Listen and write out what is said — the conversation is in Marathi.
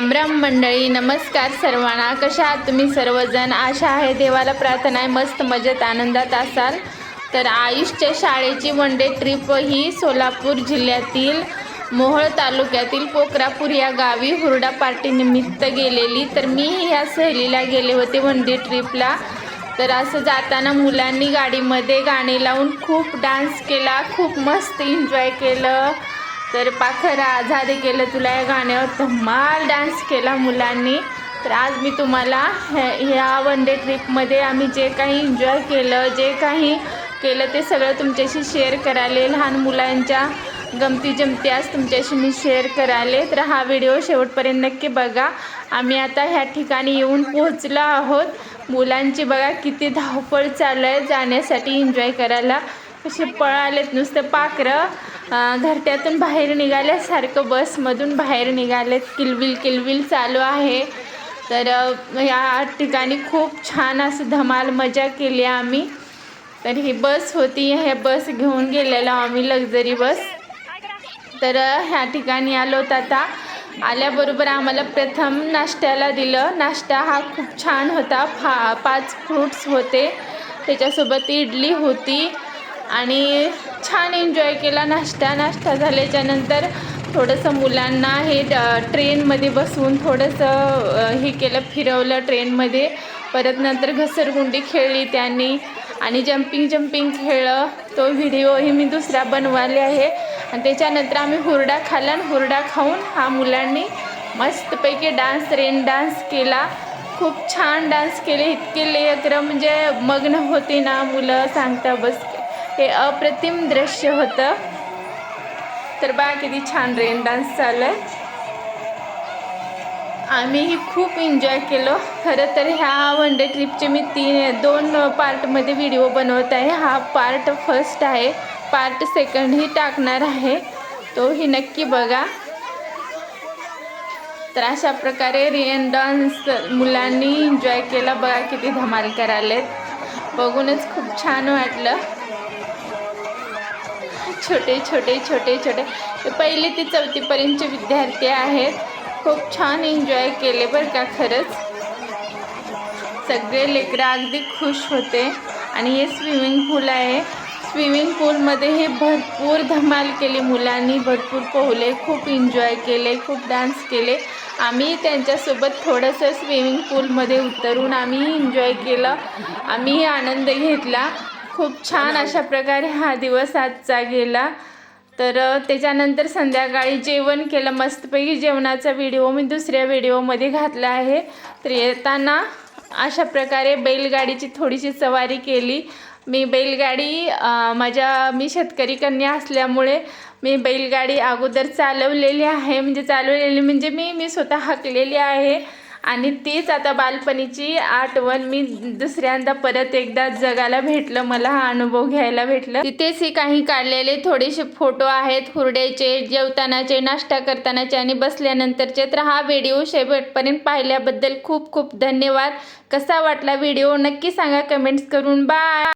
राम राम मंडळी नमस्कार सर्वांना. कशा आहात तुम्ही सर्वजण? आशा आहे देवाला प्रार्थना आहे मस्त मजेत आनंदात असाल. तर आयुषच्या शाळेची वन डे ट्रिप ही सोलापूर जिल्ह्यातील मोहोळ तालुक्यातील कोकरापूर या गावी हुरडा पार्टीनिमित्त गेलेली. तर मी ह्या सहलीला गेले होते वन डे ट्रिपला तर असं जाताना मुलांनी गाडीमध्ये गाणे लावून खूप डान्स केला खूप मस्त एन्जॉय केलं. तर पाखरा आझादे केलं तुला या गाण्यावर धमाल डान्स केला मुलांनी. तर आज मी तुम्हाला ह्या ह्या वन डे ट्रिपमध्ये आम्ही जे काही एन्जॉय केलं जे काही केलं ते सगळं तुमच्याशी शेअर कराले लहान मुलांच्या गमती जमती आज तुमच्याशी मी शेअर कराले तर हा व्हिडिओ शेवटपर्यंत नक्की बघा. आम्ही आता ह्या ठिकाणी येऊन पोहोचलो आहोत. मुलांची बघा किती धावपळ चालू आहे जाण्यासाठी एन्जॉय करायला. कसे पळालेत नुसतं पाखरं. घरट्यातून बाहेर निघाल्यासारखं बसमधून बाहेर निघालेत. किलबिल किलबिल चालू आहे. तर या ठिकाणी खूप छान असं धमाल मजा केली आम्ही. तर ही बस होती. हे बस घेऊन गेलेलो आम्ही लक्झरी बस. तर ह्या ठिकाणी आलो होत आता. आल्याबरोबर आम्हाला प्रथम नाश्त्याला दिलं. नाश्ता हा खूप छान होता. फा पाच फ्रूट्स होते. त्याच्यासोबत इडली होती. आणि छान एन्जॉय केला. नाश्ता नाश्ता झाल्याच्यानंतर थोडंसं मुलांना हे ट्रेनमध्ये बसून थोडंसं हे केलं फिरवलं ट्रेनमध्ये. परत नंतर घसरगुंडी खेळली त्यांनी. आणि जम्पिंग जम्पिंग खेळलं. तो व्हिडिओही मी दुसरा बनवाले आहे. आणि त्याच्यानंतर आम्ही हुरडा खाल्ला आणि हुरडा खाऊन हा मुलांनी मस्तपैकी डान्स रेन डान्स केला. खूप छान डान्स केले. इतके लेकर म्हणजे मग्न होते ना मुलं सांगता बस हे अप्रतिम दृश्य होतं. तर बा किती छान रेन डान्स चालू आहे आम्हीही खूप एन्जॉय केलो. खरं तर ह्या वन डे ट्रिपचे मी तीन दोन पार्टमध्ये व्हिडिओ बनवत आहे. हा पार्ट फर्स्ट आहे. पार्ट सेकंडही टाकणार आहे. तोही नक्की बघा. तर अशा प्रकारे रेन डान्स मुलांनी एन्जॉय केला. बघा किती धमाल करायलेत. बघूनच खूप छान वाटलं. छोटे छोटे छोटे छोटे. पहिले ते चौथीपर्यंतचे विद्यार्थी आहेत. खूप छान एन्जॉय केले बरं का खरंच. सगळे लेकरं अगदी खुश होते. आणि हे स्विमिंग पूल आहे. स्विमिंग पूलमध्ये हे भरपूर धमाल केली मुलांनी. भरपूर पोहले खूप एन्जॉय केले खूप डान्स केले. आम्ही त्यांच्यासोबत थोडंसं स्विमिंग पूलमध्ये उतरून आम्ही एन्जॉय केलं. आम्ही आनंद घेतला. खूप छान अशा प्रकारे हा दिवस आजचा गेला. तर त्याच्यानंतर संध्याकाळी जेवण केलं. मस्तपैकी जेवणाचा व्हिडिओ मी दुसऱ्या व्हिडिओमध्ये घातला आहे. तर येताना अशा प्रकारे बैलगाडीची थोडीशी सवारी केली. मी बैलगाडी माझ्या मी शेतकरी कन्या असल्यामुळे मी बैलगाडी अगोदर चालवलेली आहे. म्हणजे चालवलेली म्हणजे मी मी स्वतः हाकलेली आहे. आणि तीच आता बालपणीची आठवण मी दुसऱ्यांदा परत एकदा जगाला भेटलं मला हा अनुभव घ्यायला भेटलं. तिथेच ही काही काढलेले थोडेसे फोटो आहेत हुरड्याचे जेवतानाचे नाश्ता करतानाचे आणि बसल्यानंतरचे. तर हा व्हिडिओ शेवटपर्यंत पाहिल्याबद्दल खूप खूप धन्यवाद. कसा वाटला व्हिडिओ नक्की सांगा कमेंट्स करून. बाय!